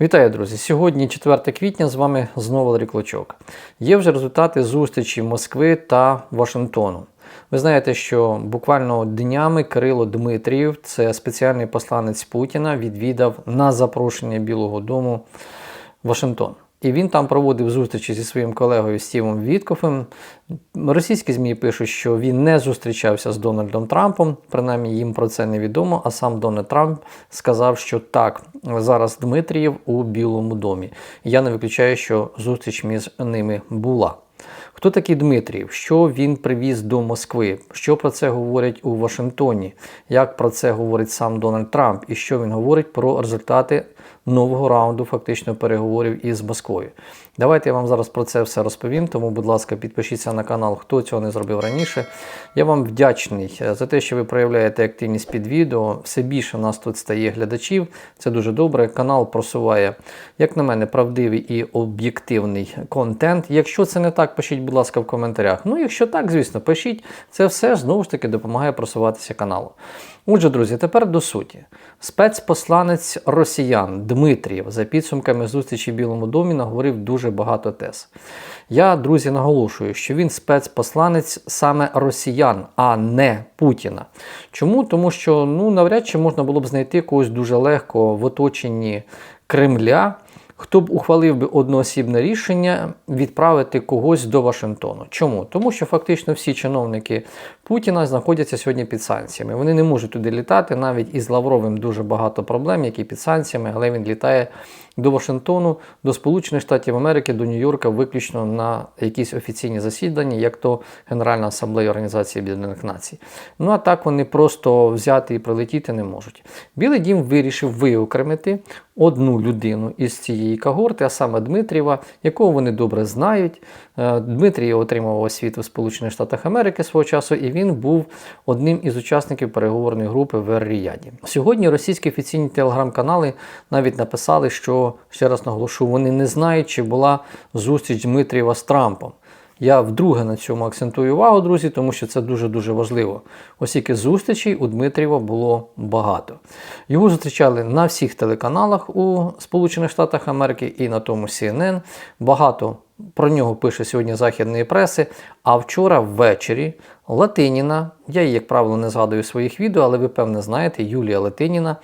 Вітаю, друзі! Сьогодні 4 квітня з вами знову Валерій Клочок. Є вже результати зустрічі Москви та Вашингтону. Ви знаєте, що буквально днями Кирило Дмитрів, це спеціальний посланець Путіна, відвідав на запрошення Білого Дому Вашингтон. І він там проводив зустрічі зі своїм колегою Стівом Віткофем. Російські ЗМІ пишуть, що він не зустрічався з Дональдом Трампом, принаймні їм про це невідомо. А сам Дональд Трамп сказав, що так, зараз Дмитрієв у Білому домі. Я не виключаю, що зустріч між ними була. Хто такий Дмитрієв? Що він привіз до Москви? Що про це говорять у Вашингтоні? Як про це говорить сам Дональд Трамп? І що він говорить про результати нового раунду фактично переговорів із Москвою? Давайте я вам зараз про це все розповім. Тому, будь ласка, підпишіться на канал, хто цього не зробив раніше. Я вам вдячний е, за те, що ви проявляєте активність під відео. Все більше нас тут стає глядачів. Це дуже добре. Канал просуває, як на мене, правдивий і об'єктивний контент. Якщо це не так, пишіть, будь ласка, в коментарях. Ну, якщо так, звісно, пишіть. Це все знову ж таки допомагає просуватися каналу. Отже, друзі, тепер до суті. Спецпосланець росіян Дмитрієв за підсумками зустрічі в Білому домі наговорив дуже багато тез. Я, друзі, наголошую, що він спецпосланець саме росіян, а не Путіна. Чому? Тому що ну, навряд чи можна було б знайти когось дуже легко в оточенні Кремля. Хто б ухвалив би одноосібне рішення відправити когось до Вашингтону? Чому? Тому що фактично всі чиновники Путіна знаходяться сьогодні під санкціями. Вони не можуть туди літати. Навіть із Лавровим дуже багато проблем, які під санкціями, але він літає до Вашингтону, до Сполучених Штатів Америки, до Нью-Йорка, виключно на якісь офіційні засідання, як то Генеральна асамблея Організації Об'єднаних Націй. Ну а так вони просто взяти і прилетіти не можуть. Білий дім вирішив виокремити одну людину із цієї когорти, а саме Дмитрієва, якого вони добре знають. Е, Дмитрій отримав освіту в Сполучених Штатах Америки свого часу, і він був одним із учасників переговорної групи в Ер-Ріяді. Сьогодні російські офіційні телеграм-канали навіть написали, що ще раз наголошу, вони не знають, чи була зустріч Дмитрієва з Трампом. Я вдруге на цьому акцентую увагу, друзі, тому що це дуже-дуже важливо. Оскільки зустрічей у Дмитрієва було багато. Його зустрічали на всіх телеканалах у Сполучених Штатах Америки і на тому CNN. Багато про нього пише сьогодні західної преси. А вчора ввечері Латиніна, я її, як правило, не згадую в своїх відео, але ви певне знаєте, Юлія Латиніна.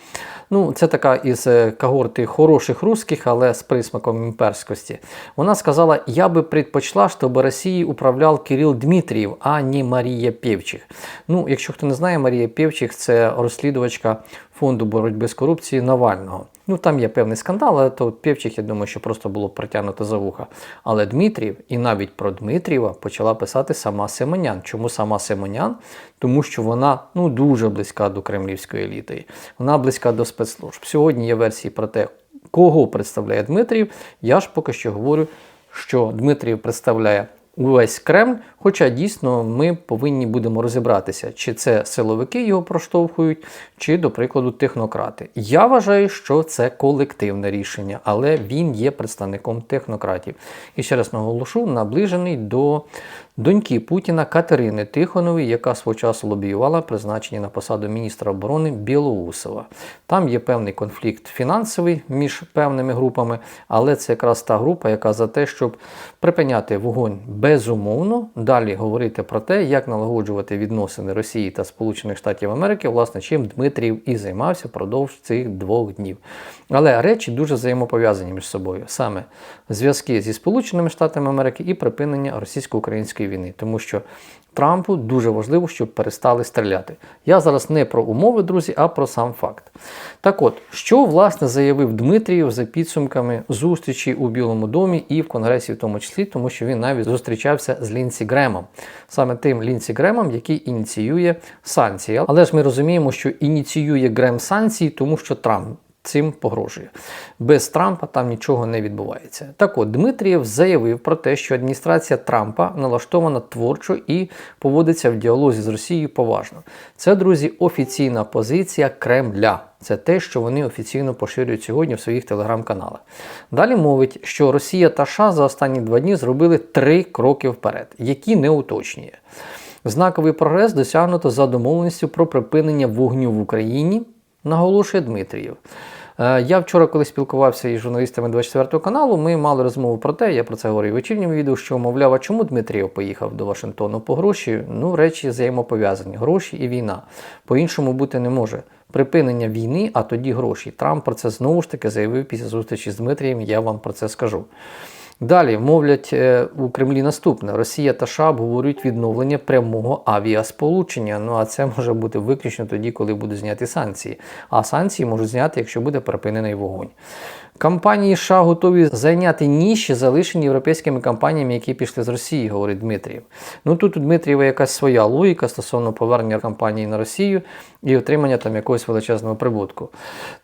Ну, це така із когорти хороших русських, але з присмаком імперськості. Вона сказала: я би предпочла, щоб Росією управляв Кирил Дмитрієв, а не Марія Пєвчих. Ну, якщо хто не знає, Марія Пєвчих це розслідувачка фонду боротьби з корупцією Навального. Ну там є певний скандал, але то Пєвчих, я думаю, що просто було притягнуто за вуха. Але Дмитрієв і навіть про Дмитрієва почала писати сама Симонян. Чому сама Симонян? Тому що вона ну дуже близька до кремлівської еліти. Вона близька до спецслужб. Сьогодні є версії про те, кого представляє Дмитрієв. Я ж поки що говорю, що Дмитрієв представляє увесь Кремль. Хоча дійсно ми повинні будемо розібратися, чи це силовики його проштовхують, чи, до прикладу, технократи. Я вважаю, що це колективне рішення, але він є представником технократів. І ще раз наголошу, наближений до доньки Путіна Катерини Тихонової, яка свого часу лобіювала призначення на посаду міністра оборони Білоусова. Там є певний конфлікт фінансовий між певними групами, але це якраз та група, яка за те, щоб припиняти вогонь безумовно, далі говорити про те, як налагоджувати відносини Росії та Сполучених Штатів Америки, власне, чим Дмитрів і займався впродовж цих двох днів. Але речі дуже взаємопов'язані між собою. Саме зв'язки зі Сполученими Штатами Америки і припинення російсько-української війни, тому що Трампу дуже важливо, щоб перестали стріляти. Я зараз не про умови, друзі, а про сам факт. Так от, що власне заявив Дмитрієв за підсумками зустрічі у Білому домі і в Конгресі, в тому числі, тому що він навіть зустрічався з Лінсі Гремом, саме тим Лінсі Гремом, який ініціює санкції. Але ж ми розуміємо, що ініціює Грем санкції, тому що Трамп цим погрожує. Без Трампа там нічого не відбувається. Так от Дмитрієв заявив про те, що адміністрація Трампа налаштована творчо і поводиться в діалозі з Росією поважно. Це, друзі, офіційна позиція Кремля. Це те, що вони офіційно поширюють сьогодні в своїх телеграм-каналах. Далі мовить, що Росія та США за останні два дні зробили три кроки вперед, які не уточнює. Знаковий прогрес досягнуто за домовленістю про припинення вогню в Україні наголошує Дмитрієв. Е, Я вчора, коли спілкувався із журналістами 24 каналу, ми мали розмову про те, я про це говорив в вечірньому відео, що мовляв, а чому Дмитрієв поїхав до Вашингтону по гроші? Ну, речі взаємопов'язані. Гроші і війна. По-іншому бути не може. Припинення війни, а тоді гроші. Трамп про це знову ж таки заявив після зустрічі з Дмитрієм. Я вам про це скажу. Далі мовлять е, у Кремлі наступне: Росія та США обговорюють відновлення прямого авіасполучення. Ну а це може бути виключно тоді, коли будуть зняті санкції. А санкції можуть зняти, якщо буде припинений вогонь. Компанії США готові зайняти ніші, залишені європейськими компаніями, які пішли з Росії, говорить Дмитрієв. Ну тут у Дмитрієва якась своя логіка стосовно повернення компанії на Росію і отримання там якогось величезного прибутку.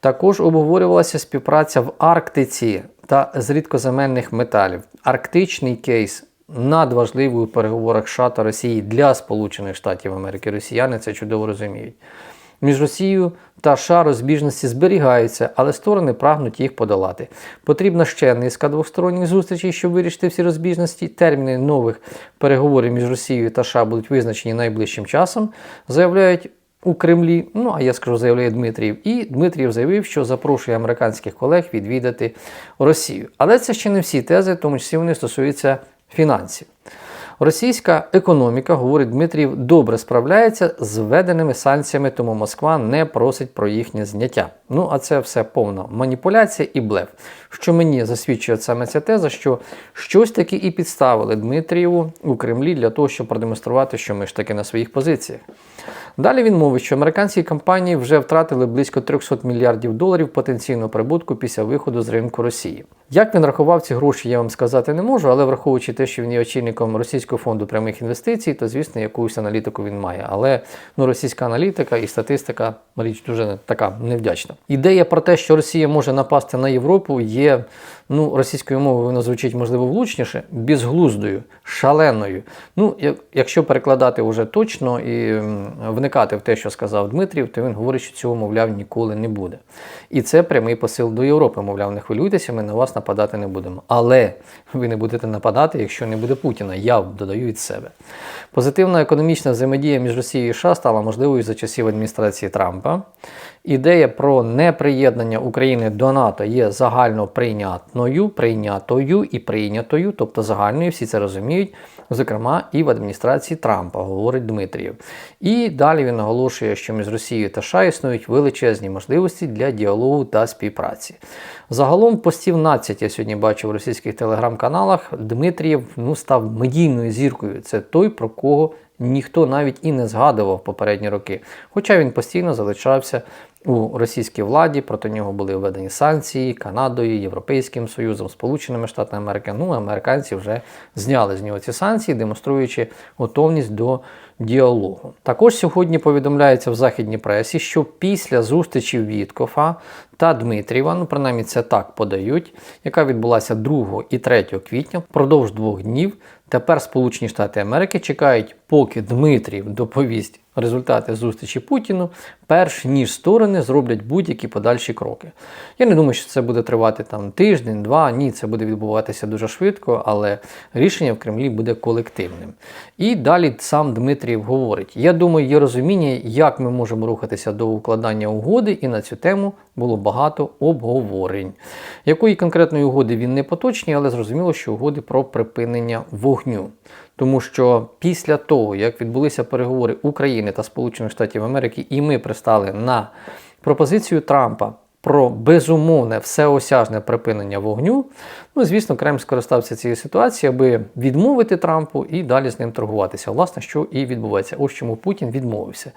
Також обговорювалася співпраця в Арктиці та з рідкоземельних металів. Арктичний кейс надважливий у переговорах США та Росії для Сполучених Штатів Америки. Росіяни це чудово розуміють. Між Росією та США розбіжності зберігаються, але сторони прагнуть їх подолати. Потрібна ще низка двосторонніх зустрічей, щоб вирішити всі розбіжності. Терміни нових переговорів між Росією та США будуть визначені найближчим часом, заявляють у Кремлі. Ну а я скажу, заявляє Дмитрієв. І Дмитрієв заявив, що запрошує американських колег відвідати Росію. Але це ще не всі тези, тому числі вони стосуються фінансів. Російська економіка, говорить Дмитрів, добре справляється з введеними санкціями, тому Москва не просить про їхнє зняття. Ну а це все повна маніпуляція і блеф. Що мені засвідчує саме ця теза, що щось таки і підставили Дмитрієву у Кремлі для того, щоб продемонструвати, що ми ж таки на своїх позиціях. Далі він мовить, що американські компанії вже втратили близько 300 мільярдів доларів потенційного прибутку після виходу з ринку Росії. Як він рахував ці гроші, я вам сказати не можу, але враховуючи те, що він є очільником Російського фонду прямих інвестицій, то звісно якусь аналітику він має. Але ну, російська аналітика і статистика річ дуже така невдячна. Ідея про те, що Росія може напасти на Європу, є ну, російською мовою воно звучить можливо влучніше, безглуздою, шаленою. Ну, якщо перекладати вже точно і вникати в те, що сказав Дмитрів, то він говорить, що цього, мовляв, ніколи не буде. І це прямий посил до Європи. Мовляв, не хвилюйтеся, ми на вас нападати не будемо. Але ви не будете нападати, якщо не буде Путіна. Я додаю від себе. Позитивна економічна взаємодія між Росією і США стала можливою за часів адміністрації Трампа. Ідея про неприєднання України до НАТО є загально прийнятною, прийнятою і прийнятою, тобто загальною, всі це розуміють, зокрема і в адміністрації Трампа, говорить Дмитрієв. І далі він наголошує, що між Росією та США існують величезні можливості для діалогу та співпраці. Загалом постів 12 я сьогодні бачив в російських телеграм-каналах. Дмитрієв ну, став медійною зіркою. Це той, про кого ніхто навіть і не згадував попередні роки. Хоча він постійно залишався у російській владі, проти нього були введені санкції Канадою, Європейським Союзом, Сполученими Штатами Америки. Ну, американці вже зняли з нього ці санкції, демонструючи готовність до діалогу. Також сьогодні повідомляється в західній пресі, що після зустрічі Віткофа та Дмитрієва, ну принаймні це так подають, яка відбулася 2 і 3 квітня, впродовж двох днів. Тепер Сполучені Штати Америки чекають, поки Дмитрів доповість результати зустрічі Путіну, перш ніж сторони зроблять будь-які подальші кроки. Я не думаю, що це буде тривати там тиждень, два. Ні, це буде відбуватися дуже швидко, але рішення в Кремлі буде колективним. І далі сам Дмитрієв говорить: я думаю, є розуміння, як ми можемо рухатися до укладання угоди, і на цю тему було багато обговорень. Якої конкретної угоди він не поточнює, але зрозуміло, що угоди про припинення вогню. Тому що після того, як відбулися переговори України та Сполучених Штатів Америки, і ми пристали на пропозицію Трампа про безумовне всеосяжне припинення вогню, ну звісно, Кремль скористався цією ситуацією, аби відмовити Трампу і далі з ним торгуватися. Власне, що і відбувається. Ось чому Путін відмовився.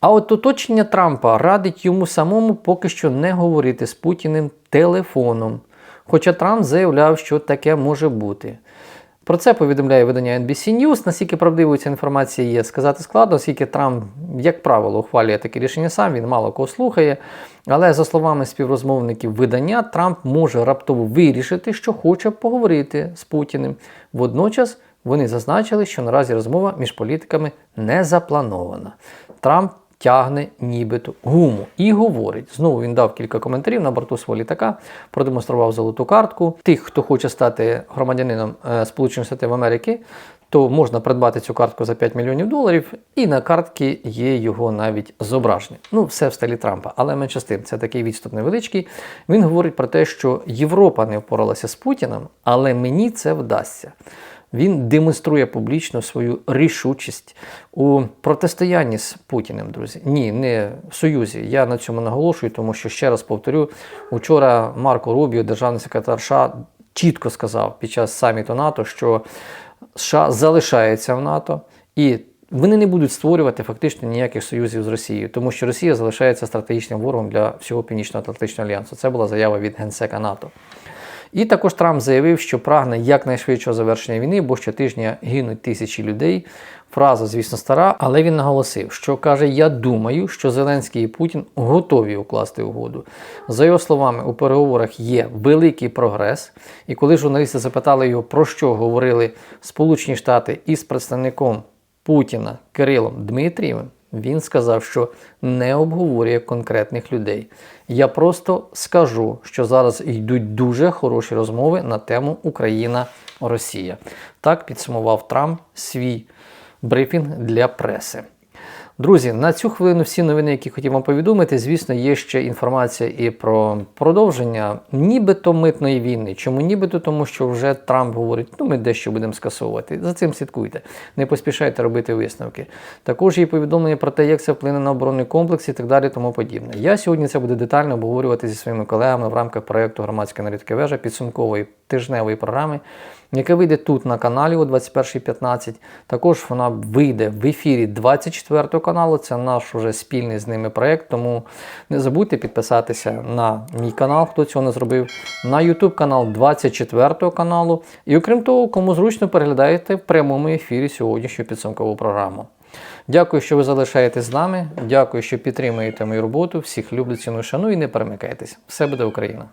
А от оточення Трампа радить йому самому поки що не говорити з Путіним телефоном. Хоча Трамп заявляв, що таке може бути. Про це повідомляє видання NBC News. Наскільки правдивою ця інформація є, сказати складно, оскільки Трамп, як правило, ухвалює таке рішення сам, він мало кого слухає. Але за словами співрозмовників видання, Трамп може раптово вирішити, що хоче поговорити з Путіним. Водночас вони зазначили, що наразі розмова між політиками не запланована. Трамп тягне нібито гуму і говорить. Знову він дав кілька коментарів на борту свого літака, продемонстрував золоту картку. Тих, хто хоче стати громадянином е, Сполучених Штатів Америки, то можна придбати цю картку за 5 мільйонів доларів, і на картці є його навіть зображення. Ну, все в стилі Трампа, але менше з тим, це такий відступ невеличкий. Він говорить про те, що Європа не впоралася з Путіним, але мені це вдасться. Він демонструє публічно свою рішучість у протистоянні з Путіним, друзі. Ні, не в союзі. Я на цьому наголошую, тому що ще раз повторю: учора Марко Рубіо, державний секретар США, чітко сказав під час саміту НАТО, що США залишається в НАТО і. Вони не будуть створювати фактично ніяких союзів з Росією, тому що Росія залишається стратегічним ворогом для всього Північно-Атлантичного альянсу. Це була заява від генсека НАТО. І також Трамп заявив, що прагне якнайшвидшого завершення війни, бо щотижня гинуть тисячі людей. Фраза, звісно, стара, але він наголосив, що каже: Я думаю, що Зеленський і Путін готові укласти угоду. За його словами, у переговорах є великий прогрес. І коли журналісти запитали його, про що говорили Сполучені Штати із представником Путіна Кирилом Дмитрієвим, він сказав, що не обговорює конкретних людей. Я просто скажу, що зараз йдуть дуже хороші розмови на тему Україна-Росія. Так підсумував Трамп свій брифінг для преси. Друзі, на цю хвилину всі новини, які хотів вам повідомити. Звісно, є ще інформація і про продовження нібито митної війни. Чому нібито? Тому що вже Трамп говорить, ну ми дещо будемо скасовувати. За цим слідкуйте. Не поспішайте робити висновки. Також є повідомлення про те, як це вплине на оборонний комплекс і так далі, тому подібне. Я сьогодні це буду детально обговорювати зі своїми колегами в рамках проєкту Громадська аналітика вежа підсумкової тижневої програми, яка вийде тут на каналі о 21.15. Також вона вийде в ефірі 24 каналу. Це наш уже спільний з ними проєкт. Тому не забудьте підписатися на мій канал, хто цього не зробив, на YouTube канал 24 каналу. І окрім того, кому зручно переглядаєте в прямому ефірі сьогоднішню підсумкову програму. Дякую, що ви залишаєтесь з нами. Дякую, що підтримуєте мою роботу. Всіх люблю, ціную, шаную і не перемикайтесь. Все буде Україна!